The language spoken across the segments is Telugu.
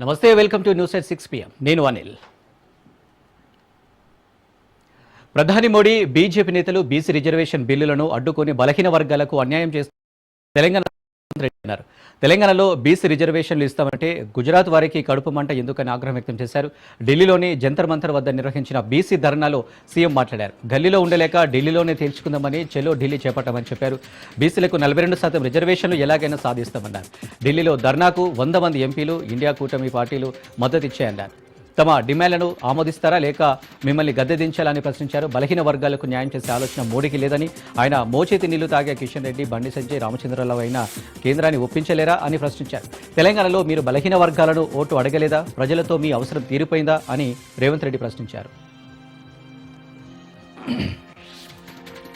నమస్తే welcome to news at six PM నేను అనిల్. ప్రధాని మోడీ బీజేపీ నేతలు బీసీ రిజర్వేషన్ బిల్లులను అడ్డుకొని బలహీన వర్గాలకు అన్యాయం చేస్తూ తెలంగాణ అన్నారు తెలంగాణలో బీసీ రిజర్వేషన్లు ఇస్తామంటే గుజరాత్ వారికి కడుపు మంట ఎందుకని ఆగ్రహం వ్యక్తం చేశారు. ఢిల్లీలోని జంతర్ మంతర్ వద్ద నిర్వహించిన బీసీ ధర్నాలో సీఎం మాట్లాడారు. గల్లీలో ఉండలేక ఢిల్లీలోనే తేల్చుకుందామని చెలో ఢిల్లీ చేపట్టామని చెప్పారు. బీసీలకు నలభై రెండు శాతం రిజర్వేషన్లు ఎలాగైనా సాధిస్తామన్నారు. ఢిల్లీలో ధర్నాకు వంద మంది ఎంపీలు ఇండియా కూటమి పార్టీలు మద్దతు ఇచ్చాయన్నారు. తమ డిమాండ్లను ఆమోదిస్తారా లేక మిమ్మల్ని గద్దెదించాలని ప్రశ్నించారు? బలహీన వర్గాలకు న్యాయం చేసే ఆలోచన మోడీకి లేదని ఆయన మోచేతి నీళ్ళు తాగే కిషన్ రెడ్డి బండి సంజయ్ రామచంద్రరావు అయినా కేంద్రాన్ని ఒప్పించలేరా అని ప్రశ్నించారు. తెలంగాణలో మీరు బలహీన వర్గాలను ఓటు అడగలేదా? ప్రజలతో మీ అవసరం తీరిపోయిందా? అని రేవంత్ రెడ్డి ప్రశ్నించారు.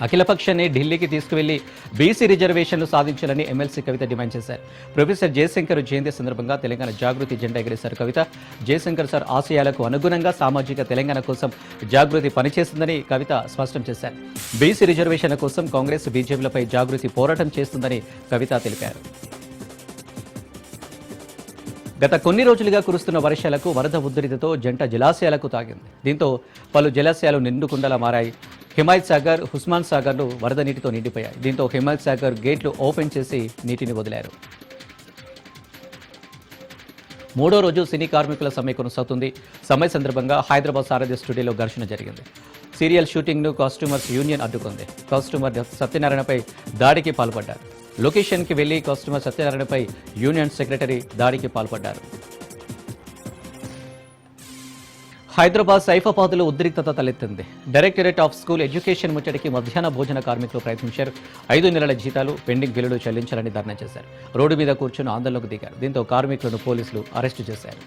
అఖిలపక్షాన్ని ఢిల్లీకి తీసుకువెళ్ళి బీసీ రిజర్వేషన్లు సాధించాలని ఎమ్మెల్సీ కవిత డిమాండ్ చేశారు. ప్రొఫెసర్ జయశంకర్ జయంతి సందర్భంగా తెలంగాణ జాగృతి జెండా ఎగిరేశారు కవిత. జయశంకర్ సార్ ఆశయాలకు అనుగుణంగా సామాజిక తెలంగాణ కోసం జాగృతి పనిచేస్తుందని కవిత స్పష్టం చేశారు. బీసీ రిజర్వేషన్ల కోసం కాంగ్రెస్ బీజేపీలపై జాగృతి పోరాటం చేస్తుందని కవిత తెలిపారు. గత కొన్ని రోజులుగా కురుస్తున్న వర్షాలకు వరద ఉధృతితో జంట జలాశయాలకు తాగింది. దీంతో పలు జలాశయాలు నిండుకుండలా మారాయి. హిమాయత్ సాగర్ హుస్మాన్ సాగర్లు వరద నీటితో నిండిపోయాయి. దీంతో హిమాయత్ సాగర్ గేట్లు ఓపెన్ చేసి నీటిని వదిలారు. మూడో రోజు సినీ కార్మికుల సమ్మె కొనసాగుతుంది. సమ్మె సందర్భంగా హైదరాబాద్ సారథి స్టూడియోలో ఘర్షణ జరిగింది. సీరియల్ షూటింగ్ను కాస్ట్యూమర్స్ యూనియన్ అడ్డుకుంది. కాస్ట్యూమర్ సత్యనారాయణపై దాడికి పాల్పడ్డారు. లొకేషన్కి వెళ్ళి కాస్ట్యూమర్ సత్యనారాయణపై యూనియన్ సెక్రటరీ దాడికి పాల్పడ్డారు. హైదరాబాద్ సైఫాబాద్లో ఉద్రిక్తత తలెత్తింది. డైరెక్టరేట్ ఆఫ్ స్కూల్ ఎడ్యుకేషన్ ముట్టడికి మధ్యాహ్న భోజన కార్మికులు ప్రయత్నించారు. ఐదు నెలల జీతాలు పెండింగ్ బిల్లులు చెల్లించాలని ధర్నా చేశారు. రోడ్డు మీద కూర్చుని ఆందోళనకు దిగారు. దీంతో కార్మికులను పోలీసులు అరెస్టు చేశారు.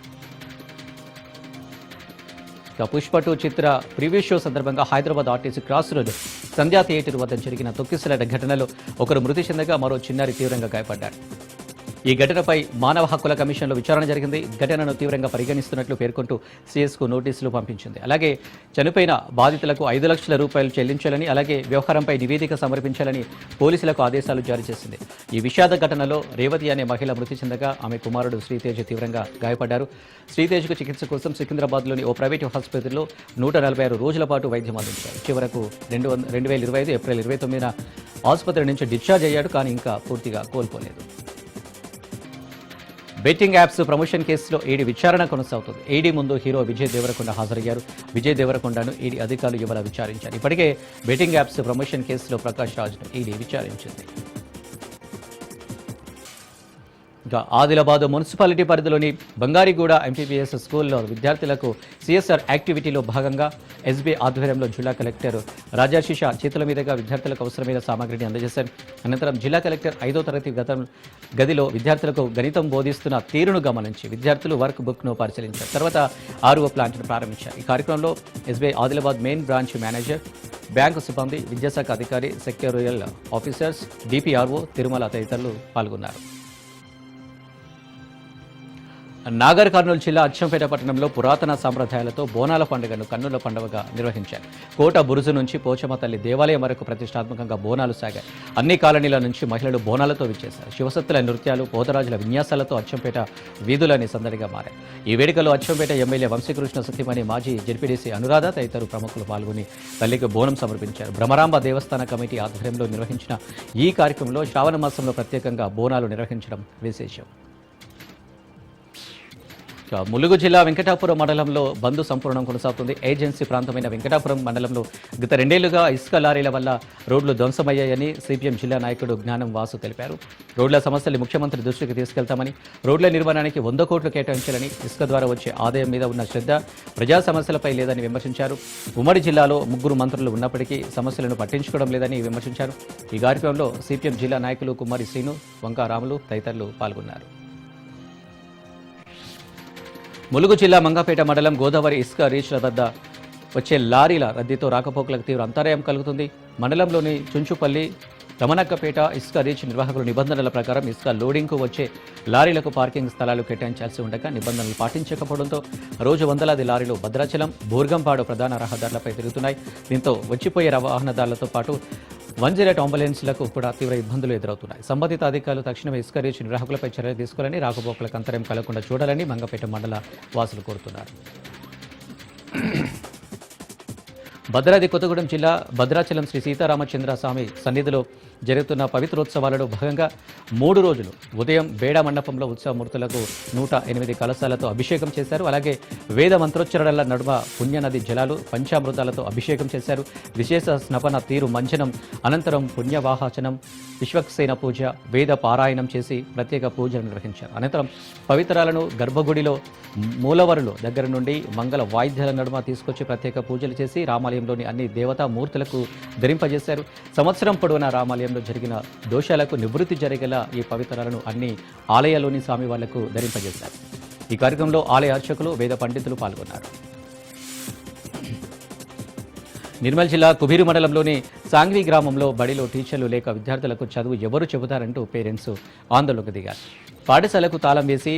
ఇక పుష్ప టూ చిత్ర ప్రివ్యూ షో సందర్భంగా Hyderabad RTC cross road Sandhya theatre వద్ద జరిగిన తొక్కిసలాట ఘటనలో ఒకరు మృతి చెందగా మరో చిన్నారి తీవ్రంగా గాయపడ్డారు. ఈ ఘటనపై మానవ హక్కుల కమిషన్లో విచారణ జరిగింది. ఘటనను తీవ్రంగా పరిగణిస్తున్నట్లు పేర్కొంటూ సిఎస్కు నోటీసులు పంపించింది. అలాగే చనిపోయిన బాధితులకు ఐదు లక్షల రూపాయలు చెల్లించాలని అలాగే వ్యవహారంపై నివేదిక సమర్పించాలని పోలీసులకు ఆదేశాలు జారీ చేసింది. ఈ విషాద ఘటనలో రేవతి అనే మహిళ మృతి చెందగా ఆమె కుమారుడు శ్రీతేజ్ తీవ్రంగా గాయపడ్డారు. శ్రీతేజ్కు చికిత్స కోసం సికింద్రాబాద్లోని ఓ ప్రైవేటు ఆసుపత్రిలో నూట నలభై ఆరు రోజుల పాటు వైద్యం అందించారు. చివరకు రెండు వంద రెండు వేల ఇరవై ఐదు ఏప్రిల్ ఇరవై తొమ్మిదిన ఆసుపత్రి నుంచి డిశ్చార్జ్ అయ్యాడు కానీ ఇంకా పూర్తిగా కోల్పోలేదు. బెట్టింగ్ యాప్స్ ప్రమోషన్ కేసులో ఈడీ విచారణ కొనసాగుతుంది. ఈడీ ముందు హీరో విజయ్ దేవరకొండ హాజరయ్యారు. విజయ్ దేవరకొండను ఈడీ అధికారులు ఇవాళ విచారించారు. ఇప్పటికే బెట్టింగ్ యాప్స్ ప్రమోషన్ కేసులో ప్రకాష్ రాజ్ను ఈడీ విచారించింది. ఇంకా ఆదిలాబాద్ మున్సిపాలిటీ పరిధిలోని బంగారిగూడ ఎంపీబీఎస్ స్కూల్లో విద్యార్థులకు సిఎస్ఆర్ యాక్టివిటీలో భాగంగా ఎస్బీ ఆధ్వర్యంలో జిల్లా కలెక్టర్ రాజాశిష చేతుల మీదుగా విద్యార్థులకు అవసరమైన సామాగ్రిని అందజేశారు. అనంతరం జిల్లా కలెక్టర్ ఐదో తరగతి గతం గదిలో విద్యార్థులకు గణితం బోధిస్తున్న తీరును గమనించి విద్యార్థులు వర్క్ బుక్ను పరిశీలించారు. తర్వాత ఆర్ఓ ప్లాంట్ను ప్రారంభించారు. ఈ కార్యక్రమంలో SBI Adilabad main branch manager bank సిబ్బంది విద్యాశాఖ అధికారి సెక్యూరియల్ ఆఫీసర్స్ డిపిఆర్ఓ తిరుమల తదితరులు పాల్గొన్నారు. నాగర్ కర్నూలు జిల్లా అచ్చంపేట పట్టణంలో పురాతన సాంప్రదాయాలతో బోనాల పండుగను కన్నుల పండుగగా నిర్వహించారు. కోట బురుజు నుంచి పోచమ్మ తల్లి దేవాలయం వరకు ప్రతిష్టాత్మకంగా బోనాలు సాగాయి. అన్ని కాలనీల నుంచి మహిళలు బోనాలతో విచ్చేశారు. శివసత్తుల నృత్యాలు పోతరాజుల విన్యాసాలతో అచ్చంపేట వీధులని సందడిగా మారాయి. ఈ వేడుకలో అచ్చంపేట ఎమ్మెల్యే వంశీకృష్ణ సత్యమణి మాజీ జడ్పీడీసీ అనురాధ తదితరులు ప్రముఖులు పాల్గొని తల్లికి బోనం సమర్పించారు. భ్రమరాంబ దేవస్థాన కమిటీ ఆధ్వర్యంలో నిర్వహించిన ఈ కార్యక్రమంలో శ్రావణ మాసంలో ప్రత్యేకంగా బోనాలు నిర్వహించడం విశేషం. ఇక ములుగు జిల్లా వెంకటాపురం మండలంలో బంద్ సంపూర్ణం కొనసాగుతుంది. ఏజెన్సీ ప్రాంతమైన వెంకటాపురం మండలంలో గత రెండేళ్ళుగా ఇసుక లారీల వల్ల రోడ్లు ధ్వంసమయ్యాయని సిపిఎం జిల్లా నాయకుడు జ్ఞానం వాసు తెలిపారు. రోడ్ల సమస్యలు ముఖ్యమంత్రి దృష్టికి తీసుకెళ్తామని రోడ్ల నిర్మాణానికి వంద కోట్లు కేటాయించాలని ఇసుక ద్వారా వచ్చే ఆదాయం మీద ఉన్న శ్రద్ధ ప్రజా సమస్యలపై లేదని విమర్శించారు. ఉమ్మడి జిల్లాలో ముగ్గురు మంత్రులు ఉన్నప్పటికీ సమస్యలను పట్టించుకోవడం లేదని విమర్శించారు. ఈ కార్యక్రమంలో సిపిఎం జిల్లా నాయకులు కుమారి శ్రీను వంకారాములు తదితరులు పాల్గొన్నారు. ములుగు జిల్లా మంగపేట మండలం గోదావరి ఇసుక రీచ్ల వద్ద వచ్చే లారీల రద్దీతో రాకపోకలకు తీవ్ర అంతరాయం కలుగుతుంది. మండలంలోని చుంచుపల్లి రమణక్కపేట ఇసుక రీచ్ నిర్వాహకుల నిబంధనల ప్రకారం ఇసుక లోడింగ్కు వచ్చే లారీలకు పార్కింగ్ స్థలాలు కేటాయించాల్సి ఉండగా నిబంధనలు పాటించకపోవడంతో రోజు వందలాది లారీలు భద్రాచలం బోర్గంపాడు ప్రధాన రహదారులపై తిరుగుతున్నాయి. దీంతో వచ్చిపోయే వాహనదారులతో పాటు వన్ జీరో అంబులెన్స్లకు కూడా తీవ్ర ఇబ్బందులు ఎదురవుతున్నాయి. సంబంధిత అధికారులు తక్షణమే ఇసుక రీచ్ నిర్వాహకులపై చర్యలు తీసుకోవాలని రాకపోకలకు అంతరం కలగకుండా చూడాలని మంగపేట మండల వాసులు కోరుతున్నారు. భద్రాద్రి కొత్తగూడెం జిల్లా భద్రాచలం శ్రీ సీతారామచంద్ర స్వామి సన్నిధిలో జరుగుతున్న పవిత్రోత్సవాలలో భాగంగా మూడు రోజులు ఉదయం బేడా మండపంలో ఉత్సవమూర్తులకు నూట ఎనిమిది కలశాలతో అభిషేకం చేశారు. అలాగే వేద మంత్రోచ్చరణల నడుమ పుణ్యనది జలాలు పంచామృతాలతో అభిషేకం చేశారు. విశేష స్నపన తీరు మంచనం అనంతరం పుణ్యవాహాచనం విశ్వక్సేన పూజ వేద పారాయణం చేసి ప్రత్యేక పూజలు నిర్వహించారు. అనంతరం పవిత్రాలను గర్భగుడిలో మూలవరులు దగ్గర నుండి మంగళ వాయిద్యాల నడుమ తీసుకొచ్చి ప్రత్యేక పూజలు చేసి రామాలయంలోని అన్ని దేవతా మూర్తులకు ధరింపజేశారు. సంవత్సరం పొడవునా రామాలయంలో జరిగిన దోషాలకు నివృత్తి జరిగేలా ఈ పవిత్రాలను అన్ని ఆలయాల్లోని స్వామి వాళ్ళకు ధరింపజేశారు. ఈ కార్యక్రమంలో ఆలయ అర్చకులు వేద పండితులు పాల్గొన్నారు. నిర్మల్ జిల్లా కుబీరు మండలంలోని సాంగ్వి గ్రామంలో బడిలో టీచర్లు లేక విద్యార్థులకు చదువు ఎవరు చెబుతారంటూ పేరెంట్స్ ఆందోళనకు దిగారు. పాఠశాలకు తాళం వేసి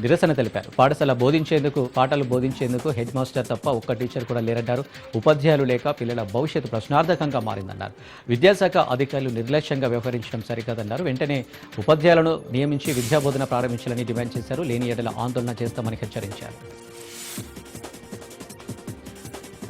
నిరసన తెలిపారు. పాఠశాల బోధించేందుకు పాఠాలు బోధించేందుకు హెడ్ మాస్టర్ తప్ప ఒక్క టీచర్ కూడా లేరన్నారు ఉపాధ్యాయులు లేక పిల్లల భవిష్యత్తు ప్రశ్నార్థకంగా మారిందన్నారు. విద్యాశాఖ అధికారులు నిర్లక్ష్యంగా వ్యవహరించడం సరికాదన్నారు. వెంటనే ఉపాధ్యాయులను నియమించి విద్యాబోధన ప్రారంభించాలని డిమాండ్ చేశారు. లేని ఎడల ఆందోళన చేస్తామని హెచ్చరించారు.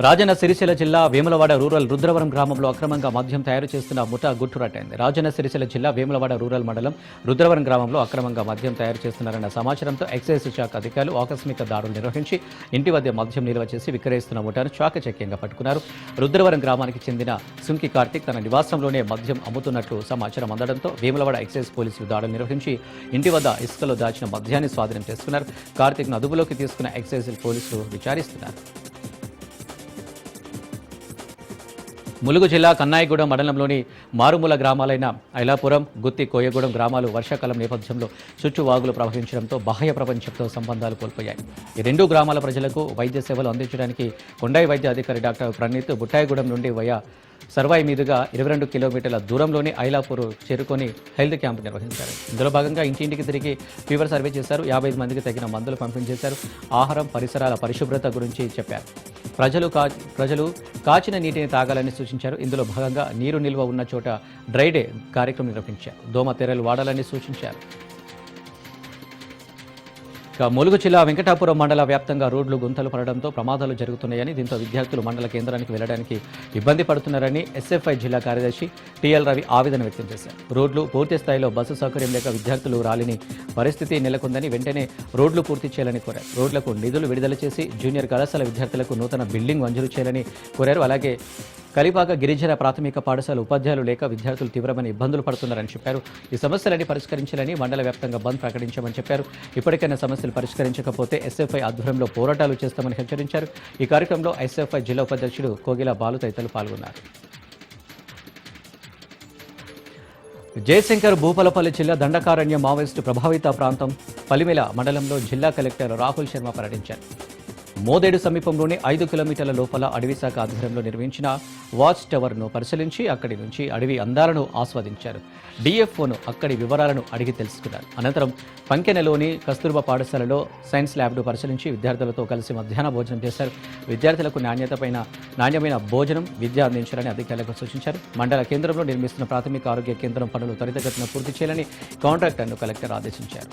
రాజన్న సిరిసిల్ల జిల్లా వేములవాడ రూరల్ రుద్రవరం గ్రామంలో అక్రమంగా మద్యం తయారు చేస్తున్న ముఠా గుట్టురట్టయింది రాజన్న సిరిసిల్ల జిల్లా వేములవాడ రూరల్ మండలం రుద్రవరం గ్రామంలో అక్రమంగా మద్యం తయారు చేస్తున్నారన్న సమాచారంతో ఎక్సైజ్ శాఖ అధికారులు ఆకస్మిక దాడులు నిర్వహించి ఇంటి వద్ద మద్యం నిల్వ చేసి విక్రయిస్తున్న ముఠాను చాకచక్యంగా పట్టుకున్నారు. రుద్రవరం గ్రామానికి చెందిన సుంకి కార్తిక్ తన నివాసంలోనే మద్యం అమ్ముతున్నట్లు సమాచారం అందడంతో వేములవాడ ఎక్సైజ్ పోలీసులు దాడులు నిర్వహించి ఇంటి వద్ద ఇసుకలో దాచిన మద్యాన్ని స్వాధీనం చేసుకున్నారు. కార్తిక్ను అదుపులోకి తీసుకున్న ఎక్సైజ్ పోలీసులు విచారిస్తున్నారు. ములుగు జిల్లా కన్నాయిగూడెం మండలంలోని మారుమూల గ్రామాలైన ఐలాపురం గుత్తి కోయగూడెం గ్రామాలు వర్షాకాలం నేపథ్యంలో చుట్టూ వాగులు ప్రవహించడంతో బాహ్య ప్రపంచంతో సంబంధాలు కోల్పోయాయి. ఈ రెండు గ్రామాల ప్రజలకు వైద్య సేవలు అందించడానికి కొండాయి వైద్య అధికారి డాక్టర్ ప్రణీత్ బుట్టాయిగూడెం నుండి వయా సర్వాయి మీదుగా ఇరవై రెండు కిలోమీటర్ల దూరంలోని ఐలాపూర్ చేరుకొని హెల్త్ క్యాంప్ నిర్వహించారు. ఇందులో భాగంగా ఇంటింటికి తిరిగి ఫీవర్ సర్వే చేశారు. యాభై ఐదు మందికి తగిన మందులు పంపిణీ చేశారు ఆహారం పరిసరాల పరిశుభ్రత గురించి చెప్పారు. ప్రజలు కా ప్రజలు కాచిన నీటిని తాగాలని సూచించారు ఇందులో భాగంగా నీరు నిల్వ ఉన్న చోట డ్రై డే కార్యక్రమం నిర్వహించారు. దోమ తెరలు వాడాలని సూచించారు. ఇక ములుగు జిల్లా వెంకటాపురం మండల వ్యాప్తంగా రోడ్లు గుంతలు పడడంతో ప్రమాదాలు జరుగుతున్నాయని దీంతో విద్యార్థులు మండల కేంద్రానికి వెళ్ళడానికి ఇబ్బంది పడుతున్నారని ఎస్ఎఫ్ఐ జిల్లా కార్యదర్శి టిఎల్ రవి ఆవేదన వ్యక్తం చేశారు. రోడ్లు పూర్తి స్థాయిలో బస్సు సౌకర్యం లేక విద్యార్థులు రాలిని పరిస్థితి నెలకొందని వెంటనే రోడ్లు పూర్తి చేయాలని కోరారు. రోడ్లకు నిధులు విడుదల చేసి జూనియర్ కళాశాల విద్యార్థులకు నూతన బిల్డింగ్ మంజూరు చేయాలని కోరారు. అలాగే కలిపాక గిరిజన ప్రాథమిక పాఠశాల ఉపాధ్యాయులు లేక విద్యార్థులు తీవ్రమైన ఇబ్బందులు పడుతున్నారని చెప్పారు. ఈ సమస్యలన్నీ పరిష్కరించాలని మండల వ్యాప్తంగా బంద్ ప్రకటించామని చెప్పారు. ఇప్పటికైనా సమస్యలు పరిష్కరించకపోతే ఎస్ఎఫ్ఐ ఆధ్వర్యంలో పోరాటాలు చేస్తామని హెచ్చరించారు. ఈ కార్యక్రమంలో ఎస్ఎఫ్ఐ జిల్లా ఉపాధ్యక్షుడు కోగిల బాలు తదితరులు పాల్గొన్నారు. జయశంకర్ భూపాలపల్లి జిల్లా దండకారణ్య మావోయిస్టు ప్రభావిత ప్రాంతం పలిమిల మండలంలో జిల్లా కలెక్టర్ రాహుల్ శర్మ పర్యటించారు. మోదేడు సమీపంలోని ఐదు కిలోమీటర్ల లోపల అడవి శాఖ ఆధ్వర్యంలో నిర్మించిన వాచ్ టవర్ను పరిశీలించి అక్కడి నుంచి అడవి అందాలను ఆస్వాదించారు. డిఎఫ్ఓను అక్కడి వివరాలను అడిగి తెలుసుకున్నారు. అనంతరం పంకెనలోని కస్తూర్బా పాఠశాలలో సైన్స్ ల్యాబ్ను పరిశీలించి విద్యార్థులతో కలిసి మధ్యాహ్న భోజనం చేశారు. విద్యార్థులకు నాణ్యతపైన నాణ్యమైన భోజనం విద్య అందించాలని అధికారులకు సూచించారు. మండల కేంద్రంలో నిర్మిస్తున్న ప్రాథమిక ఆరోగ్య కేంద్రం పనులు త్వరితగతిన పూర్తి చేయాలని కాంట్రాక్టర్ను కలెక్టర్ ఆదేశించారు.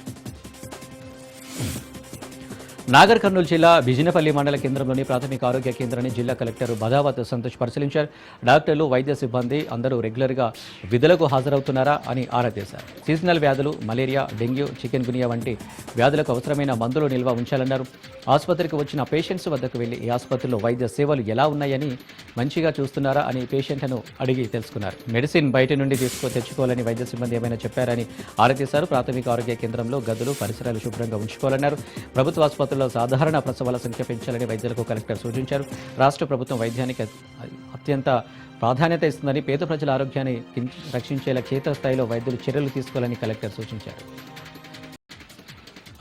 నాగర్ కర్నూలు జిల్లా బిజినపల్లి మండల కేంద్రంలోని ప్రాథమిక ఆరోగ్య కేంద్రాన్ని జిల్లా కలెక్టర్ బదావత్ సంతోష్ పరిశీలించారు. డాక్టర్లు వైద్య సిబ్బంది అందరూ రెగ్యులర్గా విధులకు హాజరవుతున్నారా అని ఆరా తీశారు. సీజనల్ వ్యాధులు మలేరియా డెంగ్యూ చికెన్ గునియా వంటి వ్యాధులకు అవసరమైన మందులు నిల్వ ఉంచాలన్నారు. ఆసుపత్రికి వచ్చిన పేషెంట్స్ వద్దకు వెళ్ళి ఈ ఆసుపత్రిలో వైద్య సేవలు ఎలా ఉన్నాయని మంచిగా చూస్తున్నారా అని పేషెంట్లను అడిగి తెలుసుకున్నారు. మెడిసిన్ బయట నుండి తీసుకో తెచ్చుకోవాలని వైద్య సిబ్బంది ఏమైనా చెప్పారని ఆరా తీశారు. ప్రాథమిక ఆరోగ్య కేంద్రంలో గదులు పరిసరాలు శుభ్రంగా ఉంచుకోవాలన్నారు. ప్రభుత్వ ఆసుపత్రి ఆసుపత్రుల్లో సాధారణ ప్రసవాల సంఖ్య పెంచాలని వైద్యులకు కలెక్టర్ సూచించారు. రాష్ట్ర ప్రభుత్వం వైద్యానికి అత్యంత ప్రాధాన్యత ఇస్తుందని పేద ప్రజల ఆరోగ్యాన్ని రక్షించేలా క్షేత్రస్థాయిలో వైద్యులు చర్యలు తీసుకోవాలని కలెక్టర్ సూచించారు.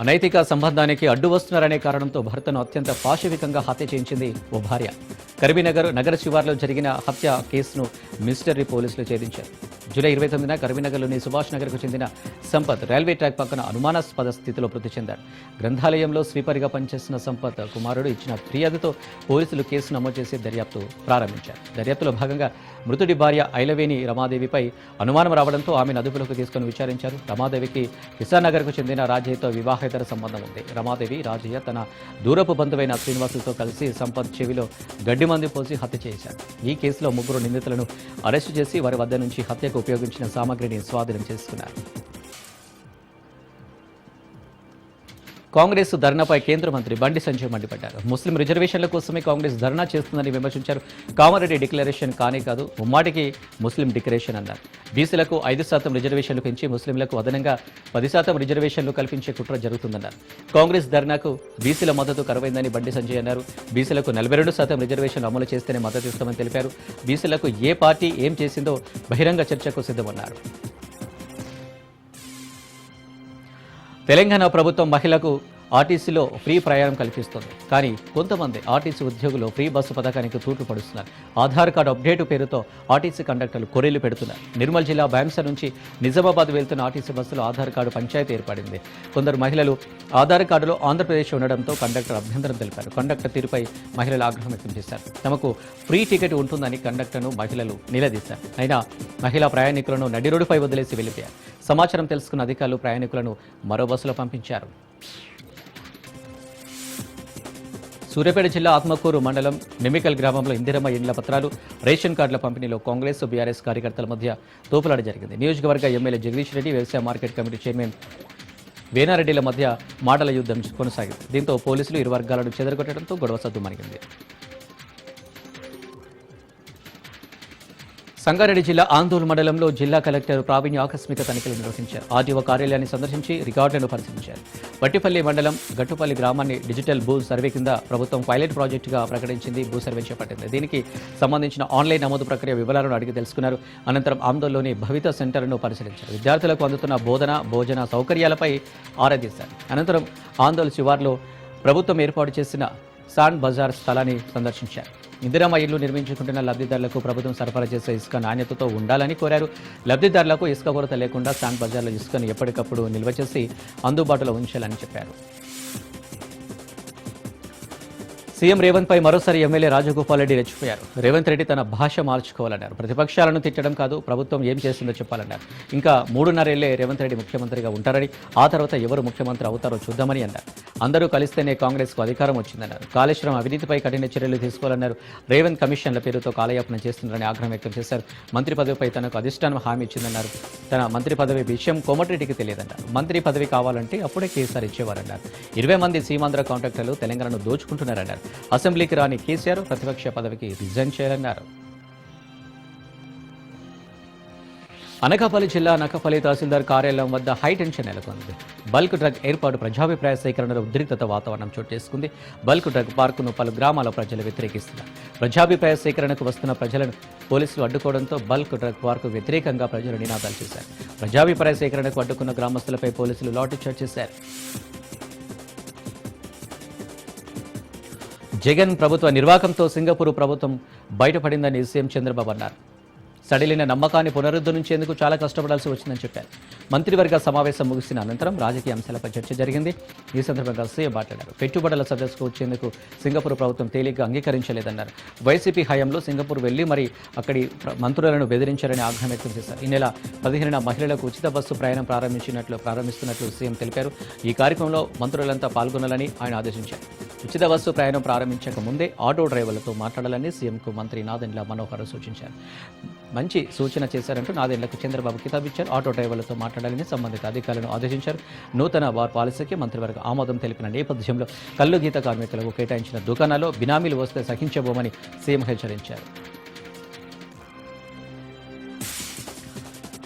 అనైతిక సంబంధానికి అడ్డు వస్తున్నారనే కారణంతో భర్తను అత్యంత పాశవికంగా హత్య చేయించింది ఓ భార్య. కరీంనగర్ నగర శివార్లో జరిగిన హత్య కేసును మిస్టరీ పోలీసులు ఛేదించారు. జూలై ఇరవై తొమ్మిదిన కరీంనగర్లోని సుభాష్ నగర్కు చెందిన సంపత్ రైల్వే ట్రాక్ పక్కన అనుమానాస్పద స్థితిలో మృతి చెందాడు. గ్రంథాలయంలో స్వీపర్గా పనిచేస్తున్న సంపత్ కుమారుడు ఇచ్చిన ఫిర్యాదుతో పోలీసులు కేసు నమోదు చేసి దర్యాప్తు ప్రారంభించారు. దర్యాప్తులో భాగంగా మృతుడి భార్య ఐలవేణి రమాదేవిపై అనుమానం రావడంతో ఆమెను అదుపులోకి తీసుకుని విచారించారు. రమాదేవికి కిసానగర్కు చెందిన రాజయ్యతో వివాహేతర సంబంధం ఉంది. రమాదేవి రాజయ్య తన దూరపు బంధువైన శ్రీనివాసులతో కలిసి సంపత్ చెవిలో గడ్డి మంది పోసి హత్య చేశారు. ఈ కేసులో ముగ్గురు నిందితులను అరెస్టు చేసి వారి వద్ద నుంచి హత్యకు ఉపయోగించిన సామగ్రిని స్వాధీనం చేసుకున్నారు. కాంగ్రెస్ ధర్నాపై కేంద్ర మంత్రి బండి సంజయ్ మండిపడ్డారు. ముస్లిం రిజర్వేషన్ల కోసమే కాంగ్రెస్ ధర్నా చేస్తుందని విమర్శించారు. కామారెడ్డి డిక్లరేషన్ కానే కాదు ఉమ్మాటికి ముస్లిం డిక్లరేషన్ అన్నారు. బీసీలకు ఐదు శాతం రిజర్వేషన్లు పెంచి ముస్లింలకు అదనంగా పది శాతం రిజర్వేషన్లు కల్పించే కుట్ర జరుగుతుందన్నారు. కాంగ్రెస్ ధర్నాకు బీసీల మద్దతు కరువైందని బండి సంజయ్ అన్నారు. బీసీలకు నలభై రెండు శాతం రిజర్వేషన్లు అమలు చేస్తేనే మద్దతు ఇస్తామని తెలిపారు. బీసీలకు ఏ పార్టీ ఏం చేసిందో బహిరంగ చర్చకు సిద్ధమన్నారు. తెలంగాణ ప్రభుత్వం మహిళకు ఆర్టీసీలో ఫ్రీ ప్రయాణం కల్పిస్తుంది. కానీ కొంతమంది ఆర్టీసీ ఉద్యోగులు ఫ్రీ బస్సు పథకానికి తూట్లు పడుస్తున్నారు. ఆధార్ కార్డు అప్డేట్ పేరుతో ఆర్టీసీ కండక్టర్లు కొర్రీలు పెడుతున్నారు. నిర్మల్ జిల్లా బ్యాంస నుంచి నిజామాబాద్ వెళ్తున్న ఆర్టీసీ బస్సులో ఆధార్ కార్డు పంచాయతీ ఏర్పడింది. కొందరు మహిళలు ఆధార్ కార్డులో ఆంధ్రప్రదేశ్ ఉండడంతో కండక్టర్ అభ్యంతరం తెలిపారు. కండక్టర్ తీరుపై మహిళలు ఆగ్రహం వ్యక్తం చేశారు. తమకు ఫ్రీ టికెట్ ఉంటుందని కండక్టర్ను మహిళలు నిలదీశారు. అయినా మహిళా ప్రయాణికులను నడి రోడ్డుపై వదిలేసి వెళ్ళిపోయారు. సమాచారం తెలుసుకున్న అధికారులు ప్రయాణికులను మరో బస్సులో పంపించారు. సూర్యాపేట జిల్లా ఆత్మకూరు మండలం నిమికల్ గ్రామంలో ఇందిరమ్మ ఇండ్ల పత్రాలు రేషన్ కార్డుల పంపిణీలో కాంగ్రెస్ బీఆర్ఎస్ కార్యకర్తల మధ్య తోపులాట జరిగింది. నియోజకవర్గ ఎమ్మెల్యే జగదీష్ రెడ్డి వ్యవసాయ మార్కెట్ కమిటీ చైర్మన్ వేనారెడ్డిల మధ్య మాటల యుద్ధం కొనసాగింది. దీంతో పోలీసులు ఇరు వర్గాలను చెదరగొట్టడంతో గొడవ సద్దుమణిగింది సంగారెడ్డి జిల్లా ఆందోళన మండలంలో జిల్లా కలెక్టర్ ప్రావీణ్య ఆకస్మిక తనిఖీలు నిర్వహించారు. ఆర్డీఓ కార్యాలయాన్ని సందర్శించి రికార్డులను పరిశీలించారు. వట్టిపల్లి మండలం గట్టుపల్లి గ్రామాన్ని డిజిటల్ భూ సర్వే కింద ప్రభుత్వం పైలట్ ప్రాజెక్టుగా ప్రకటించింది. భూ సర్వే చేపట్టింది. దీనికి సంబంధించిన ఆన్లైన్ నమోదు ప్రక్రియ వివరాలను అడిగి తెలుసుకున్నారు. అనంతరం ఆందోళనలోని భవిత సెంటర్ను పరిశీలించారు. విద్యార్థులకు అందుతున్న బోధన భోజన సౌకర్యాలపై ఆరా తీశారు అనంతరం ఆందోళన శివార్లో ప్రభుత్వం ఏర్పాటు చేసిన సాండ్ బజార్ స్థలాన్ని సందర్శించారు. ఇందిరమ్మ ఇల్లు నిర్మించుకుంటున్న లబ్ధిదారులకు ప్రభుత్వం సరఫరా చేసే ఇసుక నాణ్యతతో ఉండాలని కోరారు. లబ్ధిదారులకు ఇసుక కొరత లేకుండా శాండ్ బజార్లో ఇసుకను ఎప్పటికప్పుడు నిల్వ చేసి అందుబాటులో ఉంచాలని చెప్పారు. సీఎం రేవంత్ పై మరోసారి ఎమ్మెల్యే రాజగోపాల్ రెడ్డి రెచ్చిపోయారు. రేవంత్ రెడ్డి తన భాష మార్చుకోవాలన్నారు. ప్రతిపక్షాలను తిట్టడం కాదు ప్రభుత్వం ఏం చేస్తుందో చెప్పాలన్నారు. ఇంకా మూడున్నరేళ్ళే రేవంత్ రెడ్డి ముఖ్యమంత్రిగా ఉంటారని ఆ తర్వాత ఎవరు ముఖ్యమంత్రి అవుతారో చూద్దామని అన్నారు. అందరూ కలిస్తేనే కాంగ్రెస్కు అధికారం వచ్చిందన్నారు. కాళేశ్వరం అవినీతిపై కఠిన చర్యలు తీసుకోవాలన్నారు. రేవంత్ కమిషన్ల పేరుతో కాలయాపన చేస్తున్నారని ఆగ్రహం వ్యక్తం చేశారు. మంత్రి పదవిపై తనకు అధిష్టానం హామీ ఇచ్చిందన్నారు. తన మంత్రి పదవి విషయం కోమటిరెడ్డికి తెలియదన్నారు. మంత్రి పదవి కావాలంటే అప్పుడే కేసీఆర్ ఇచ్చేవారన్నారు. ఇరవై మంది సీమాంధ్ర కాంట్రాక్టర్లు తెలంగాణను దోచుకుంటున్నారన్నారు. అసెంబ్లీకి రాని కేసీఆర్ ప్రతిపక్ష పదవికి రిజైన్ చేయాలన్నారు. అనకాపల్లి జిల్లా అనకాపల్లి తహసీల్దార్ కార్యాలయం వద్ద హై టెన్షన్ నెలకొంది. బల్క్ డ్రగ్ ఏర్పాటు ప్రజాభిప్రాయ సేకరణలో ఉద్రిక్తత వాతావరణం చోటు చేసుకుంది. బల్క్ డ్రగ్ పార్కును పలు గ్రామాల ప్రజలు వ్యతిరేకిస్తున్నారు. ప్రజాభిప్రాయ సేకరణకు వస్తున్న ప్రజలను పోలీసులు అడ్డుకోవడంతో బల్క్ డ్రగ్ పార్కు వ్యతిరేకంగా ప్రజలు నినాదాలు చేశారు. ప్రజాభిప్రాయ సేకరణకు అడ్డుకున్న గ్రామస్తులపై పోలీసులు లాఠీచార్జ్ చేశారు. జగన్ ప్రభుత్వ నిర్వాకంతో సింగపూర్ ప్రభుత్వం బయటపడిందని సీఎం చంద్రబాబు అన్నారు. సడిలిన నమ్మకాన్ని పునరుద్ధరించేందుకు చాలా కష్టపడాల్సి వచ్చిందని చెప్పారు. మంత్రివర్గ సమావేశం ముగిసిన అనంతరం రాజకీయ అంశాలపై చర్చ జరిగింది. ఈ సందర్భంగా సీఎం మాట్లాడారు. పెట్టుబడుల సదస్సుకు వచ్చేందుకు సింగపూర్ ప్రభుత్వం తేలిగ్గా అంగీకరించలేదన్నారు. వైసీపీ హయాంలో సింగపూర్ వెళ్ళి మరి అక్కడి మంత్రులను బెదిరించారని ఆగ్రహం వ్యక్తం చేశారు. ఈ నెల పదిహేనున మహిళలకు ఉచిత బస్సు ప్రయాణం ప్రారంభించినట్లు ప్రారంభిస్తున్నట్లు సీఎం తెలిపారు. ఈ కార్యక్రమంలో మంత్రులంతా పాల్గొనాలని ఆయన ఆదేశించారు. ఉచిత బస్సు ప్రయాణం ప్రారంభించక ముందే ఆటో డ్రైవర్లతో మాట్లాడాలని సీఎంకు మంత్రి నాదెండ్ల మనోహర్ సూచించారు. మంచి సూచన చేశారంటూ నాదేళ్ళకు చంద్రబాబు కితాబు ఇచ్చారు. ఆటో డ్రైవర్లతో మాట్లాడాలని సంబంధిత అధికారులను ఆదేశించారు. నూతన వార్ పాలసీకి మంత్రివర్గ ఆమోదం తెలిపిన నేపథ్యంలో కల్లు గీత కార్మికులకు కేటాయించిన దుకాణాల్లో బినామీలు వస్తే సహించబోమని సీఎం హెచ్చరించారు.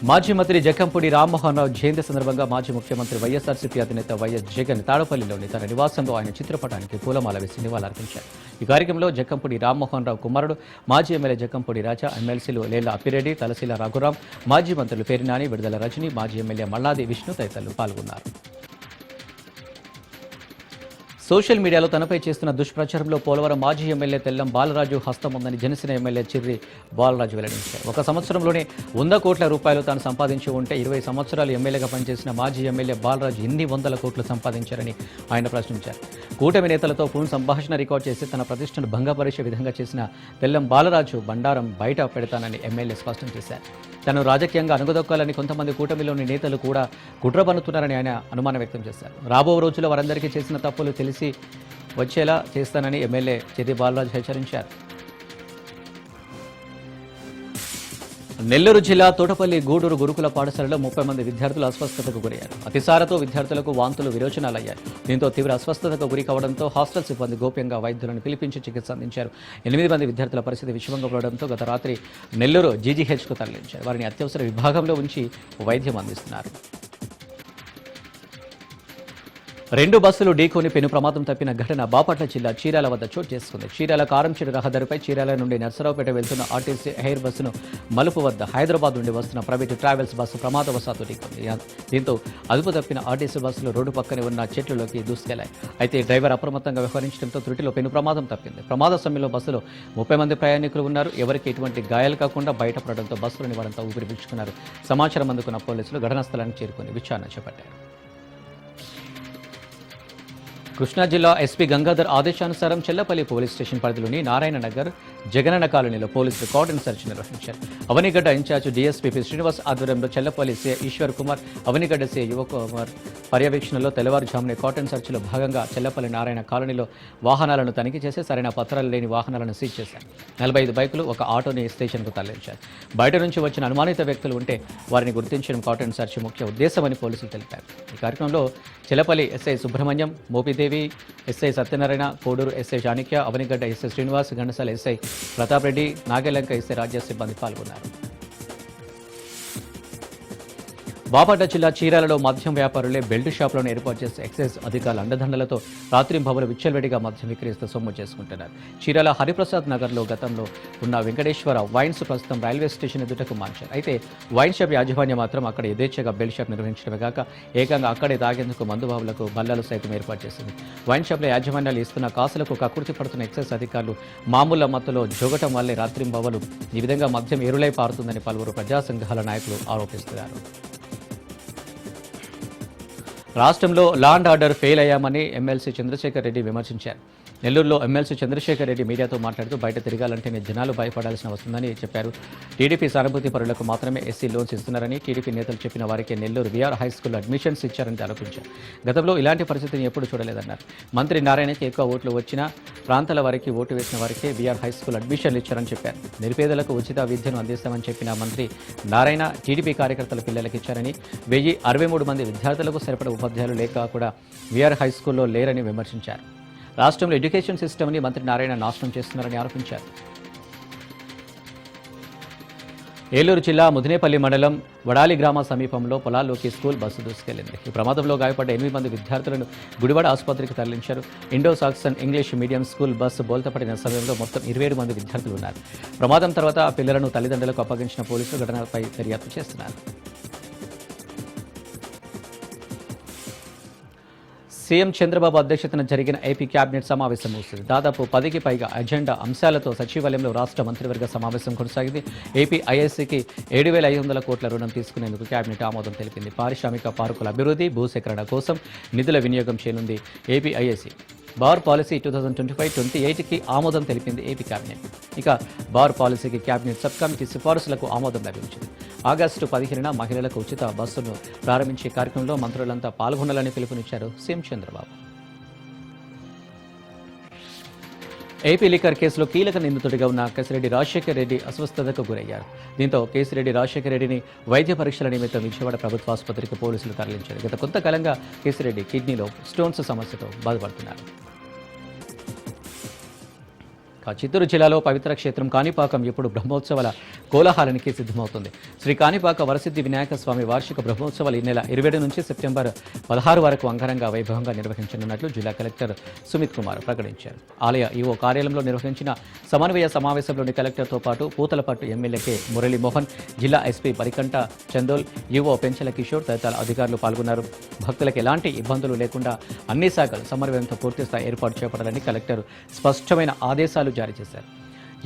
మాజీ మంత్రి జక్కంపూడి రామ్మోహన్ రావు జయంతి సందర్భంగా మాజీ ముఖ్యమంత్రి వైఎస్ఆర్సీపీ అధినేత వైఎస్ జగన్ తాడపల్లిలోని తన నివాసంలో ఆయన చిత్రపటానికి పూలమాల వేసి నివాళులర్పించారు. ఈ కార్యక్రమంలో జక్కంపూడి రామ్మోహన్ రావు కుమారుడు మాజీ ఎమ్మెల్యే జక్కంపూడి రాజా ఎమ్మెల్సీలు లేలా అప్పిరెడ్డి తలశీల రఘురాం మాజీ మంత్రులు పేరినాని విడుదల రజని మాజీ ఎమ్మెల్యే మల్లాది విష్ణు తదితరులు పాల్గొన్నారు. సోషల్ మీడియాలో తనపై చేస్తున్న దుష్ప్రచారంలో పోలవరం మాజీ ఎమ్మెల్యే తెల్లం బాలరాజు హస్తం ఉందని జనసేన ఎమ్మెల్యే చిర్రి బాలరాజు వెల్లడించారు. ఒక సంవత్సరంలోనే వంద కోట్ల రూపాయలు తాను సంపాదించి ఉంటే ఇరవై సంవత్సరాలు ఎమ్మెల్యేగా పనిచేసిన మాజీ ఎమ్మెల్యే బాలరాజు ఎన్ని వందల కోట్లు సంపాదించారని ఆయన ప్రశ్నించారు. కూటమి నేతలతో ఫోన్ సంభాషణ రికార్డ్ చేసి తన ప్రతిష్టను భంగపరిచే విధంగా చేసిన తెల్లం బాలరాజు బండారం బయట పెడతానని ఎమ్మెల్యే స్పష్టం చేశారు. తను రాజకీయంగా అనుగదొక్కాలని కొంతమంది కూటమిలోని నేతలు కూడా కుట్ర పన్నుతున్నారని ఆయన అనుమానం వ్యక్తం చేశారు. రాబో రోజుల్లో వారందరికీ చేసిన తప్పులు తెలిసి వచ్చేలా చేస్తానని ఎమ్మెల్యే చెర్రి బాలరాజు హెచ్చరించారు. నెల్లూరు జిల్లా తోటపల్లి గూడూరు గురుకుల పాఠశాలలో ముప్పై మంది విద్యార్థులు అస్వస్థతకు గురయ్యారు. అతిసారతో విద్యార్థులకు వాంతులు విరోచనాలయ్యాయి. దీంతో తీవ్ర అస్వస్థతకు గురి కావడంతో హాస్టల్ సిబ్బంది గోప్యంగా వైద్యులను పిలిపించి చికిత్స అందించారు. ఎనిమిది మంది విద్యార్థుల పరిస్థితి విషమంగా పడడంతో గత రాత్రి నెల్లూరు జీజీహెచ్కు తరలించారు. వారిని అత్యవసర విభాగంలో ఉంచి వైద్యం అందిస్తున్నారు. రెండు బస్సులు ఢీకొని పెను ప్రమాదం తప్పిన ఘటన బాపట్ల జిల్లా చీరాల వద్ద చోటు చేసుకుంది. చీరాల కారంచేడు రహదారిపై చీరాల నుండి నర్సరావుపేట వెళ్తున్న ఆర్టీసీ ఎయిర్ బస్సును మలుపు వద్ద హైదరాబాద్ నుండి వస్తున్న ప్రైవేటు ట్రావెల్స్ బస్సు ప్రమాదవశాత్తు ఢీకొంది. దీంతో అదుపు తప్పిన ఆర్టీసీ బస్సులు రోడ్డు పక్కనే ఉన్న చెట్లలోకి దూసుకెళ్ళాయి. అయితే డ్రైవర్ అప్రమత్తంగా వ్యవహరించడంతో త్రుటిలో పెను ప్రమాదం తప్పింది. ప్రమాద సమయంలో బస్సులో ముప్పై మంది ప్రయాణికులు ఉన్నారు. ఎవరికి ఎటువంటి గాయాలు కాకుండా బయటపడడంతో బస్సులోని వారంతా ఊపిరి పీల్చుకున్నారు. సమాచారం అందుకున్న పోలీసులు ఘటనా స్థలానికి చేరుకుని విచారణ చేపట్టారు. కృష్ణా జిల్లా ఎస్పీ గంగాధర్ ఆదేశానుసారం చెల్లపల్లి పోలీస్ స్టేషన్ పరిధిలోని నారాయణ నగర్ జగనన్న కాలనీలో పోలీసులు కార్డన్ సెర్చ్ నిర్వహించారు Avanigadda in-charge DSP P Srinivas ఆధ్వర్యంలో చెల్లపల్లి సీఏ ఈశ్వర్ కుమార్ అవనిగడ్డ సీఐ యువకుమార్ పర్యవేక్షణలో తెల్లవారుజామున కాటన్ సెర్చ్లో భాగంగా చెల్లపల్లి నారాయణ కాలనీలో వాహనాలను తనిఖీ చేసి సరైన పత్రాలు లేని వాహనాలను సీజ్ చేశారు. నలభై ఐదు బైకులు ఒక ఆటోని స్టేషన్కు తరలించారు. బయట నుంచి వచ్చిన అనుమానిత వ్యక్తులు ఉంటే వారిని గుర్తించడం కాటన్ సెర్చ్ ముఖ్య ఉద్దేశమని పోలీసులు తెలిపారు. ఈ కార్యక్రమంలో Challapalli SI Subrahmanyam Mopidevi SI Satyanarayana Koduru SI Chanikya Avanigadda SI Srinivas Ghantasala SI Pratap Reddy Nagalanka ఇస్తే రాజ్య సిబ్బంది పాల్గొన్నారు. బాపట్ల జిల్లా చీరాలలో మద్యం వ్యాపారులే బెల్ట్ షాపులను ఏర్పాటు చేసే ఎక్సైజ్ అధికారుల అండదండలతో రాత్రి భవన విచ్చలవిడిగా మద్యం విక్రయిస్తూ సొమ్ము చేసుకుంటున్నారు. చీరాల హరిప్రసాద్ నగర్లో గతంలో ఉన్న వెంకటేశ్వర వైన్స్ ప్రస్తుతం రైల్వే స్టేషన్ ఎదుటకు మార్చారు. అయితే వైన్ షాప్ యాజమాన్యం మాత్రం అక్కడ యథేచ్ఛగా బెల్ట్ షాప్ నిర్వహించడమే కాక ఏకంగా అక్కడే తాగేందుకు మందుబాబులకు బల్లలు సైతం ఏర్పాటు చేసింది. వైన్ షాప్ల యాజమాన్యాలు ఇస్తున్న కాసులకు కకృతి పడుతున్న ఎక్సైజ్ అధికారులు మామూలు మత్తులో జోగటం వల్లే రాత్రింబవలు ఈ విధంగా మద్యం ఎరులై పారుతుందని పలువురు ప్రజా సంఘాల నాయకులు ఆరోపిస్తున్నారు. రాష్ట్రంలో లాండ్ ఆర్డర్ ఫెయిల్ అయ్యామని ఎమ్మెల్సీ చంద్రశేఖర్ రెడ్డి విమర్శించారు. నెల్లూరులో ఎమ్మెల్సీ చంద్రశేఖర్ రెడ్డి మీడియాతో మాట్లాడుతూ బయట తిరగాలంటేనే జనాలు భయపడాల్సిన వస్తుందని చెప్పారు. టీడీపీ సానుభూతి పరులకు మాత్రమే ఎస్సీ లోన్స్ ఇస్తున్నారని టీడీపీ నేతలు చెప్పిన వారికి నెల్లూరు వీఆర్ హై స్కూల్లో అడ్మిషన్స్ ఇచ్చారని ఆరోపించారు. గతంలో ఇలాంటి పరిస్థితిని ఎప్పుడు చూడలేదన్నారు. మంత్రి నారాయణకి ఎక్కువ ఓట్లు వచ్చిన ప్రాంతాల వారికి ఓటు వేసిన వారికే వీఆర్ హై స్కూల్ అడ్మిషన్లు ఇచ్చారని చెప్పారు. నిరుపేదలకు ఉచిత విద్యను అందిస్తామని చెప్పిన మంత్రి నారాయణ టీడీపీ కార్యకర్తల పిల్లలకు ఇచ్చారని వెయ్యి అరవై మూడు మంది విద్యార్థులకు సరిపడ ఉపాధ్యాయులు లేక కూడా వీఆర్ హై స్కూల్లో లేరని విమర్శించారు. రాష్ట్రంలో ఎడ్యుకేషన్ సిస్టమ్ని మంత్రి నారాయణ నాశనం చేస్తున్నారని ఆరోపించారు. ఏలూరు జిల్లా ముదినేపల్లి మండలం వడాలి గ్రామ సమీపంలో పొలాల్లోకి స్కూల్ బస్సు దూసుకెళ్ళింది. ఈ ప్రమాదంలో గాయపడ్డ ఎనిమిది మంది విద్యార్థులను గుడివాడ ఆసుపత్రికి తరలించారు. Indo Saxon English medium school bus బోల్తపడిన సమయంలో మొత్తం ఇరవై మంది విద్యార్థులు ఉన్నారు. ప్రమాదం తర్వాత ఆ పిల్లలను తల్లిదండ్రులకు అప్పగించిన పోలీసులు ఘటనపై దర్యాప్తు చేస్తున్నారు. సీఎం చంద్రబాబు అధ్యక్షతన జరిగిన ఏపీ కేబినెట్ సమావేశం ముగిసింది. దాదాపు పదికి పైగా అజెండా అంశాలతో సచివాలయంలో రాష్ట్ర మంత్రివర్గ సమావేశం కొనసాగింది. ఏపీ ఐఎస్సీకి ఏడు వేల ఐదు వందల కోట్ల రుణం తీసుకునేందుకు కేబినెట్ ఆమోదం తెలిపింది. పారిశ్రామిక పార్కుల అభివృద్ధి భూసేకరణ కోసం నిధుల వినియోగం చేయనుంది AP ISC bar policy two thousand twenty five twenty ఎయిట్కి ఆమోదం తెలిపింది ఏపీ కేబినెట్ ఇక బార్ పాలసీకి కేబినెట్ సబ్ కమిటీ సిఫారసులకు ఆమోదం లభించింది. ఆగస్టు పదిహేనున మహిళలకు ఉచిత బస్సును ప్రారంభించే కార్యక్రమంలో మంత్రులంతా పాల్గొనాలని పిలుపునిచ్చారు సీఎం చంద్రబాబు. ఏపీ లిక్కర్ కేసులో కీలక నిందితుడిగా ఉన్న కేసిరెడ్డి రాజశేఖర్ రెడ్డి అస్వస్థతకు గురయ్యారు. దీంతో కేసిరెడ్డి రాజశేఖర్ రెడ్డిని వైద్య పరీక్షల నిమిత్తం విజయవాడ ప్రభుత్వ ఆసుపత్రికి పోలీసులు తరలించారు. గత కొంతకాలంగా కేసిరెడ్డి కిడ్నీలో స్టోన్స్ సమస్యతో బాధపడుతున్నారు. చిత్తూరు జిల్లాలో పవిత్ర క్షేత్రం కాణిపాకం ఇప్పుడు బ్రహ్మోత్సవాల కోలాహలానికి సిద్ధమవుతుంది. శ్రీ కాణిపాక వరసిద్ధి వినాయక స్వామి వార్షిక బ్రహ్మోత్సవాలు ఈ నెల ఇరవై నుంచి సెప్టెంబర్ పదహారు వరకు అంగరంగ వైభవంగా నిర్వహించనున్నట్లు జిల్లా కలెక్టర్ సుమిత్ కుమార్ ప్రకటించారు. ఆలయ ఈవో కార్యాలయంలో నిర్వహించిన సమన్వయ సమావేశంలోని కలెక్టర్తో పాటు పూతలపట్టు ఎమ్మెల్యే కె మురళీమోహన్ జిల్లా ఎస్పీ పరికంట చందోల్ ఈవో పెంచల కిషోర్ తదితర అధికారులు పాల్గొన్నారు. భక్తులకు ఎలాంటి ఇబ్బందులు లేకుండా అన్ని శాఖలు సమన్వయంతో పూర్తిస్థాయి ఏర్పాటు చేపట్టాలని కలెక్టర్ స్పష్టమైన ఆదేశాలు జారీ చేశారు.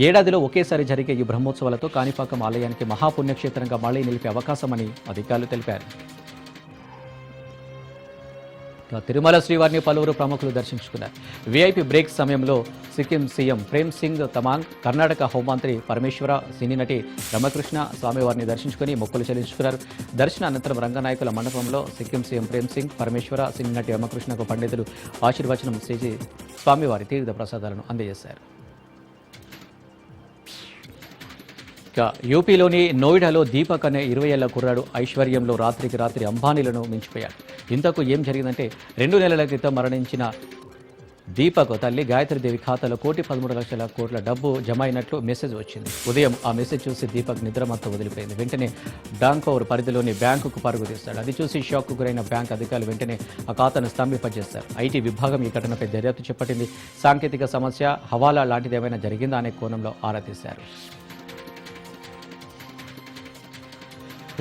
ఏడాదిలో ఒకేసారి జరిగే ఈ బ్రహ్మోత్సవాలతో కాణిపాకం ఆలయానికి మహాపుణ్యక్షేత్రంగా మళ్ళీ నిలిపే అవకాశమని అధికారులు తెలిపారు. తిరుమల శ్రీవారిని పలువురు ప్రముఖులు దర్శించుకున్నారు. వీఐపీ బ్రేక్ సమయంలో సిక్కిం సీఎం ప్రేమ్ సింగ్ తమాంగ్ కర్ణాటక హోంమంత్రి పరమేశ్వర సినీ నటి రమకృష్ణ స్వామివారిని దర్శించుకుని మొక్కులు చెల్లించుకున్నారు. దర్శన అనంతరం రంగనాయకుల మండపంలో సిక్కిం సీఎం ప్రేమ్ సింగ్ పరమేశ్వర సినీ నటి రమకృష్ణకు పండితులు ఆశీర్వచనం చేసి స్వామివారి తీర్థ ప్రసాదాలను అందజేశారు. ఇక యూపీలోని నోయిడాలో దీపక్ అనే ఇరవై ఏళ్ళ కుర్రాడు ఐశ్వర్యంలో రాత్రికి రాత్రి అంబానీలను మించిపోయాడు. ఇంతకు ఏం జరిగిందంటే రెండు నెలల క్రితం మరణించిన దీపక్ తల్లి గాయత్రీదేవి ఖాతాలో కోటి పదమూడు లక్షల కోట్ల డబ్బు జమ అయినట్లు మెసేజ్ వచ్చింది. ఉదయం ఆ మెసేజ్ చూసి దీపక్ నిద్రమత్త వదిలిపోయింది. వెంటనే డాంకోర్ పరిధిలోని బ్యాంకుకు పరుగు తీస్తాడు. అది చూసి షాక్కు గురైన బ్యాంక్ అధికారులు వెంటనే ఆ ఖాతాను స్తంభింపజేస్తారు. ఐటీ విభాగం ఈ ఘటనపై దర్యాప్తు చేపట్టింది. సాంకేతిక సమస్య హవాలా లాంటిది ఏమైనా జరిగిందా అనే కోణంలో ఆరా తీశారు.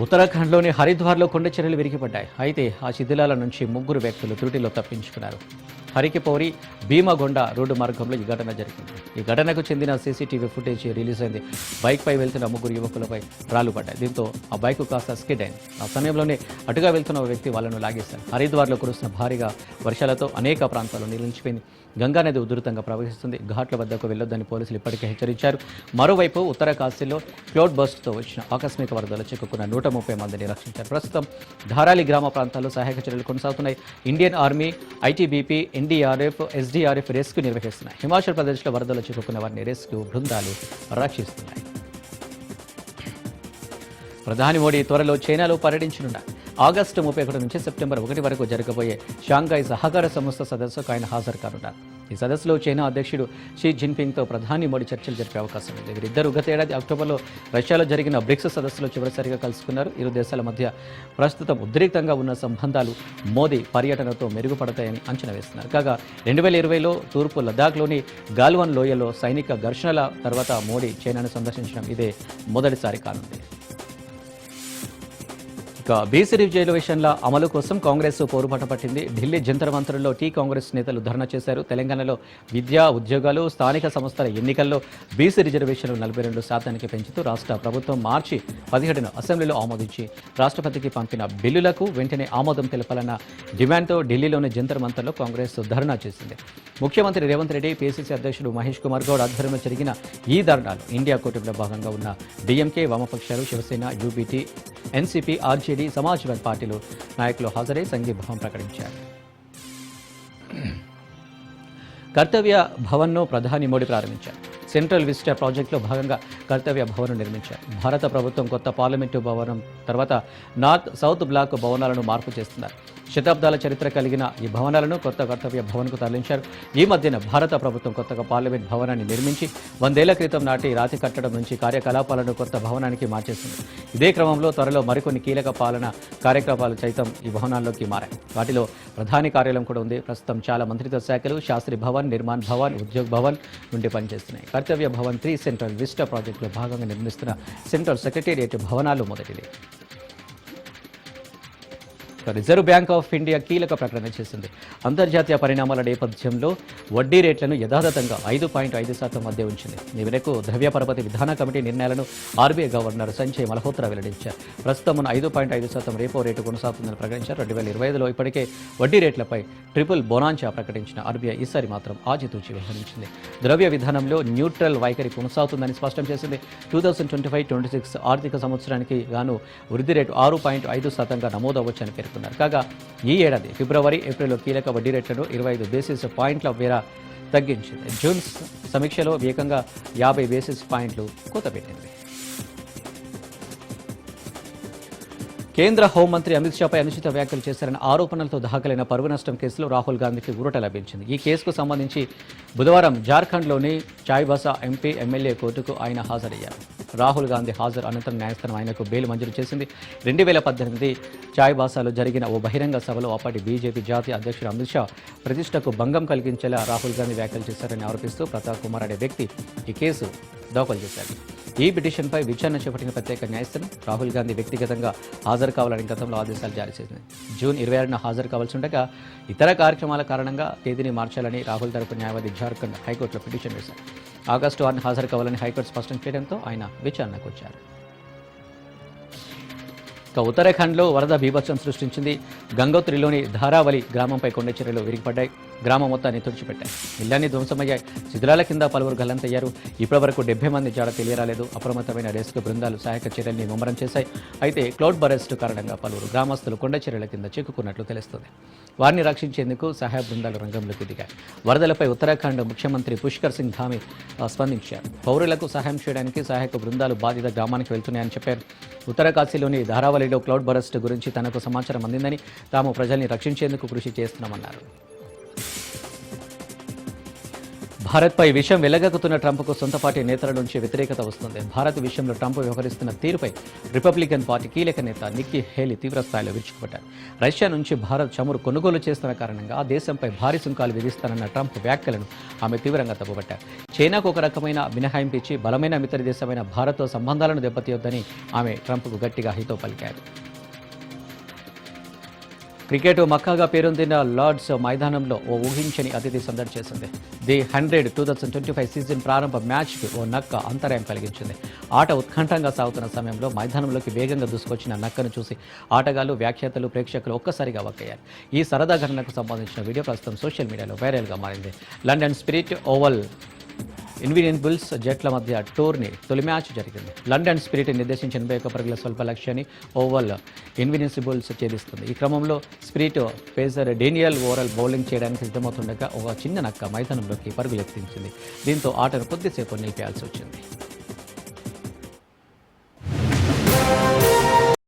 ఉత్తరాఖండ్లోని హరిద్వార్లో కొండ చర్యలు విరిగిపడ్డాయి. అయితే ఆ శిథిలాల నుంచి ముగ్గురు వ్యక్తులు త్రుటిలో తప్పించుకున్నారు. హరికిపౌరి భీమగొండ రోడ్డు మార్గంలో ఈ ఘటన జరిగింది. ఈ ఘటనకు చెందిన సీసీటీవీ ఫుటేజ్ రిలీజ్ అయింది బైక్పై వెళ్తున్న ముగ్గురు యువకులపై రాళ్ళు పడ్డాయి. దీంతో ఆ బైక్ కాస్త స్కిడ్ అయింది. ఆ సమయంలోనే అటుగా వెళ్తున్న ఓ వ్యక్తి వాళ్ళను లాగేశారు హరిద్వార్లో కురుస్తున్న భారీగా వర్షాలతో అనేక ప్రాంతాలు నిలిచిపోయింది. గంగానది ఉధృతంగా ప్రవహిస్తుంది. ఘాట్ల వద్దకు వెళ్ళొద్దని పోలీసులు ఇప్పటికే హెచ్చరించారు. మరోవైపు ఉత్తర కాశీలో క్లౌడ్ బస్ట్తో వచ్చిన ఆకస్మిక వరదలు చిక్కుకున్న నూట ముప్పై మందిని రక్షించారు. ప్రస్తుతం ధారాలి గ్రామ ప్రాంతాల్లో సహాయక చర్యలు కొనసాగుతున్నాయి. Indian Army ITBP NDRF SDRF rescue నిర్వహిస్తున్నాయి. హిమాచల్ ప్రదేశ్లో వరదలు చిక్కుకున్న వారిని రెస్క్యూ బృందాలు రక్షిస్తున్నాయి ప్రధాని మోడీ త్వరలో చైనాలో పర్యటించనున్నారు ఆగస్టు ముప్పై ఒకటి నుంచి సెప్టెంబర్ ఒకటి వరకు జరగబోయే షాంఘై సహకార సంస్థ సదస్సుకు ఆయన హాజరు కానున్నారు. ఈ సదస్సులో చైనా అధ్యక్షుడు షీ జిన్పింగ్తో ప్రధాని మోడీ చర్చలు జరిపే అవకాశం ఉంది. వీరిద్దరు గత ఏడాది అక్టోబర్లో రష్యాలో జరిగిన బ్రిక్స్ సదస్సులో చివరిసారిగా కలుసుకున్నారు. ఇరు దేశాల మధ్య ప్రస్తుతం ఉద్రిక్తంగా ఉన్న సంబంధాలు మోదీ పర్యటనతో మెరుగుపడతాయని అంచనా వేస్తున్నారు. కాగా రెండు వేల ఇరవైలో తూర్పు లదాఖ్లోని గాల్వన్ లోయలో సైనిక ఘర్షణల తర్వాత మోడీ చైనాను సందర్శించడం ఇదే మొదటిసారి కానుంది. ఇక బీసీ రిజర్వేషన్ల అమలు కోసం కాంగ్రెస్ పోరుబాట పట్టింది. ఢిల్లీ జంతర్ మంతర్లో టీ కాంగ్రెస్ నేతలు ధర్నా చేశారు. తెలంగాణలో విద్యా ఉద్యోగాలు స్థానిక సంస్థల ఎన్నికల్లో బీసీ రిజర్వేషన్లు నలభై రెండు శాతానికి పెంచుతూ రాష్ట్ర ప్రభుత్వం మార్చి పదిహేడున అసెంబ్లీలో ఆమోదించి రాష్ట్రపతికి పంపిన బిల్లులకు వెంటనే ఆమోదం తెలపాలన్న డిమాండ్తో ఢిల్లీలోని జంతర్ మంతర్లో కాంగ్రెస్ ధర్నా చేసింది. ముఖ్యమంత్రి రేవంత్ రెడ్డి పీసీసీ అధ్యక్షుడు మహేష్ కుమార్ గౌడ్ ఆధ్వర్యంలో జరిగిన ఈ ధర్నాలు ఇండియా కూటమిలో భాగంగా ఉన్న డిఎంకే వామపక్షాలు Shiv Sena UBT NCP RJD Samajwadi పార్టీలు నాయకులు హాజరై సంఘీభావం ప్రకటించారు. కర్తవ్య భవన్ను ప్రధాని మోడీ ప్రారంభించారు. సెంట్రల్ విస్టా ప్రాజెక్టులో భాగంగా కర్తవ్య భవనం నిర్మించారు. భారత ప్రభుత్వం కొత్త పార్లమెంటు భవనం తర్వాత నార్త్ సౌత్ బ్లాక్ భవనాలను మార్పు చేస్తున్నారు. శతాబ్దాల చరిత్ర కలిగిన ఈ భవనాలను కొత్త కర్తవ్య భవన్కు తరలించారు. ఈ మధ్యన భారత ప్రభుత్వం కొత్తగా పార్లమెంట్ భవనాన్ని నిర్మించి వందేళ్ళ క్రితం నాటి రాతి కట్టడం నుంచి కార్యకలాపాలను కొత్త భవనానికి మార్చేసింది. ఇదే క్రమంలో త్వరలో మరికొన్ని కీలక పాలన కార్యక్రమాలు సైతం ఈ భవనాల్లోకి మారాయి. వాటిలో ప్రధాని కార్యాలయం కూడా ఉంది. ప్రస్తుతం చాలా మంత్రిత్వ శాఖలు శాస్త్రి భవన్ నిర్మాణ్ భవన్ ఉద్యోగ్ భవన్ నుండి పనిచేస్తున్నాయి. Kartavya Bhavan three central vista ప్రాజెక్టులో భాగంగా నిర్మిస్తున్న సెంట్రల్ సెక్రటేరియట్ భవనాలు మొదటిది. రిజర్వ్ బ్యాంక్ ఆఫ్ ఇండియా కీలక ప్రకటన చేసింది. అంతర్జాతీయ పరిణామాల నేపథ్యంలో వడ్డీ రేట్లను యథాతథంగా ఐదు పాయింట్ ఐదు శాతం మధ్య ఉంచింది. ఈ మేరకు ద్రవ్య పరపతి విధాన కమిటీ నిర్ణయాలను ఆర్బీఐ గవర్నర్ సంజయ్ మల్హోత్రా వెల్లడించారు. ప్రస్తుతం ఉన్న ఐదు పాయింట్ ఐదు శాతం రేపో రేటు కొనసాగుతుందని ప్రకటించారు. రెండు వేల ఇరవై ఐదులో ఇప్పటికే వడ్డీ రేట్లపై ట్రిపుల్ బొనాంచా ప్రకటించిన ఆర్బీఐ ఈసారి మాత్రం ఆచితూచి వ్యవహరించింది. ద్రవ్య విధానంలో న్యూట్రల్ వైఖరి కొనసాగుతుందని స్పష్టం చేసింది. Two thousand twenty five twenty six ఆర్థిక సంవత్సరానికి గాను వృద్ధి రేటు ఆరు పాయింట్ ఐదు శాతంగా నమోదవచ్చని పేర్కొన్నారు కాగా ఈ ఏడాది ఫిబ్రవరి ఏప్రిల్లో కీలక వడ్డీ రేట్లను ఇరవై ఐదు బేసిస్ పాయింట్ల మేర తగ్గించింది. జూన్ సమీక్షలో ఏకంగా యాభై బేసిస్ పాయింట్లు కూతపెట్టింది. కేంద్ర హోంమంత్రి అమిత్ షాపై అనుచిత వ్యాఖ్యలు చేశారన్న ఆరోపణలతో దాఖలైన పరువు నష్టం కేసులో రాహుల్ గాంధీకి ఊరట లభించింది. ఈ కేసుకు సంబంధించి బుధవారం జార్ఖండ్లోని చాయ్బాసా ఎంపీ ఎమ్మెల్యే కోర్టుకు ఆయన హాజరయ్యారు. రాహుల్ గాంధీ హాజరు అనంతరం న్యాయస్థానం ఆయనకు బెయిల్ మంజూరు చేసింది. రెండు వేల పద్దెనిమిది చాయ్బాసాలో జరిగిన ఓ బహిరంగ సభలో అప్పటి బీజేపీ జాతీయ అధ్యక్షుడు అమిత్ షా ప్రతిష్టకు భంగం కలిగించేలా రాహుల్ గాంధీ వ్యాఖ్యలు చేశారని ఆరోపిస్తూ ప్రతాప్ కుమార్ అనే వ్యక్తి ఈ కేసు దాఖలు చేశారు. ఈ పిటిషన్పై విచారణ చేపట్టిన ప్రత్యేక న్యాయస్థానం రాహుల్ గాంధీ వ్యక్తిగతంగా హాజరు కావాలని గతంలో ఆదేశాలు జారీ చేసింది. జూన్ ఇరవై ఆరున హాజరు కావాల్సి ఉండగా ఇతర కార్యక్రమాల కారణంగా తేదీని మార్చాలని రాహుల్ తరపు న్యాయవాది జార్ఖండ్ హైకోర్టులో పిటిషన్ వేశారు. ఆగస్టు ఆరున హాజరు కావాలని హైకోర్టు స్పష్టం చేయడంతో ఆయన విచారణకు వచ్చారు. ఇక ఉత్తరాఖండ్లో వరద బీభత్సం సృష్టించింది. గంగోత్రిలోని ధారావళి గ్రామంపై కొండ చర్యలు విరిగిపడ్డాయి. గ్రామం మొత్తాన్ని తుడిచిపెట్టాయి. ఇళ్ళన్నీ ధ్వంసమయ్యాయి. శిథిలాల కింద పలువురు గల్లంతయ్యారు. ఇప్పటి వరకు డెబ్బై మంది జాడ తెలియరాలేదు అప్రమత్తమైన రెస్క్యూ బృందాలు సహాయక చర్యల్ని ముమ్మరం చేశాయి. అయితే క్లౌడ్ బరెస్ట్ కారణంగా పలువురు గ్రామస్తులు కొండ చర్యల కింద చిక్కుకున్నట్లు తెలుస్తుంది. వారిని రక్షించేందుకు సహాయ బృందాలు రంగంలోకి దిగాయి. వరదలపై ఉత్తరాఖండ్ ముఖ్యమంత్రి పుష్కర్ సింగ్ ధామి స్పందించారు. పౌరులకు సహాయం చేయడానికి సహాయక బృందాలు బాధిత గ్రామానికి వెళ్తున్నాయని చెప్పారు. ఉత్తరకాశీలోని ధారావళిలో క్లౌడ్ బరస్ట్ గురించి తనకు సమాచారం అందిందని తాము ప్రజల్ని రక్షించేందుకు కృషి చేస్తున్నామన్నారు. భారత్పై విషయం వెలగక్కుతున్న ట్రంప్కు సొంత పార్టీ నేతల నుంచి వ్యతిరేకత వస్తుంది. భారత్ విషయంలో ట్రంప్ వ్యవహరిస్తున్న తీరుపై రిపబ్లికన్ పార్టీ కీలక నేత నిక్కీ హేలీ తీవ్రస్థాయిలో విరుచుకుపడ్డారు. రష్యా నుంచి భారత్ చమురు కొనుగోలు చేస్తున్న కారణంగా ఆ దేశంపై భారీ సుంకాలు విధిస్తానన్న ట్రంప్ వ్యాఖ్యలను ఆమె తీవ్రంగా తప్పుపట్టారు. చైనాకు ఒక రకమైన మినహాయింపు ఇచ్చి బలమైన మిత్ర దేశమైన భారత్తో సంబంధాలను దెబ్బతీయొద్దని ఆమె ట్రంప్కు గట్టిగా హితో పలికారు. క్రికెట్ మక్కాగా పేరొందిన లార్డ్స్ మైదానంలో ఓ ఊహించని అతిథి సందడి చేసింది. The hundred two thousand twenty five season ప్రారంభ మ్యాచ్కి ఓ నక్క అంతరాయం కలిగించింది. ఆట ఉత్కంఠంగా సాగుతున్న సమయంలో మైదానంలోకి వేగంగా దూసుకొచ్చిన నక్కను చూసి ఆటగాళ్ళు వ్యాఖ్యాతలు ప్రేక్షకులు ఒక్కసారిగా వక్కయ్యారు. ఈ సరదా ఘటనకు సంబంధించిన వీడియో ప్రస్తుతం సోషల్ మీడియాలో వైరల్గా మారింది. లండన్ స్పిరిట్ ఓవల్ ఇన్వినియన్బుల్స్ జట్ల మధ్య టోర్ని తొలి మ్యాచ్ జరిగింది. లండన్ స్పిరిట్ నిర్దేశించిన ఎనభై ఒక్క పరుగుల స్వల్ప లక్ష్యాన్ని ఓవల్ ఇన్వినియన్సిబుల్స్ ఛేదిస్తుంది. ఈ క్రమంలో spirit pacer Daniel overall bowling చేయడానికి సిద్ధమవుతుండగా ఒక చిన్న నక్క మైదానంలోకి పరుగులెత్తించింది. దీంతో ఆటను కొద్దిసేపు నిలిపేయాల్సి వచ్చింది.